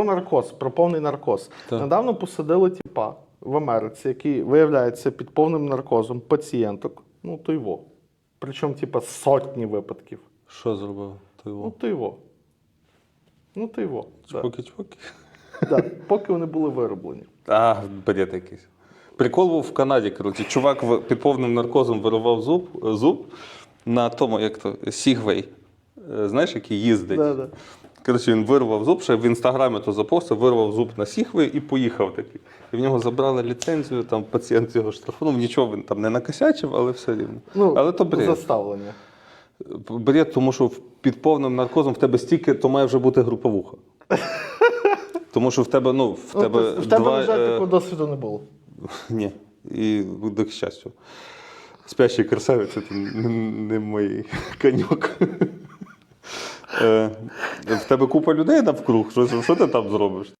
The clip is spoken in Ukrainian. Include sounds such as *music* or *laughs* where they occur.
Про наркоз, про повний наркоз. Так. Недавно посадили тіпа в Америці, який виявляється під повним наркозом пацієнток. Ну, то його. Причому, типа, сотні випадків. Що зробив? Той Ну, то його. Ну, то його. Чпоки-чпоки. Да. Поки вони були вироблені. А, бред якийсь. Прикол був в Канаді, коротше. Чувак під повним наркозом вирував зуб, зуб на тому, як то, Сігвей. Е, Знаєш, який їздить. Да, да. Коротше, він вирвав зуб, ще в інстаграмі то запостив, вирвав зуб на Сігвей і поїхав такий. І в нього забрали ліцензію, там пацієнт його штрафунув. Нічого він там не накосячив, але все рівно. Ну, але то бред. заставлення. Бред, тому що під повним наркозом в тебе стільки, то має вже бути груповуха. *laughs* Тому що в тебе, ну, в Ну, тебе, в тебе, два, на жаль, е, такого досвіду не було. *laughs* Ні. І до щастя. Спящий красавець це не, не мій *laughs* коньок. Е, В тебе купа людей навкруг. Що, що ти там зробиш?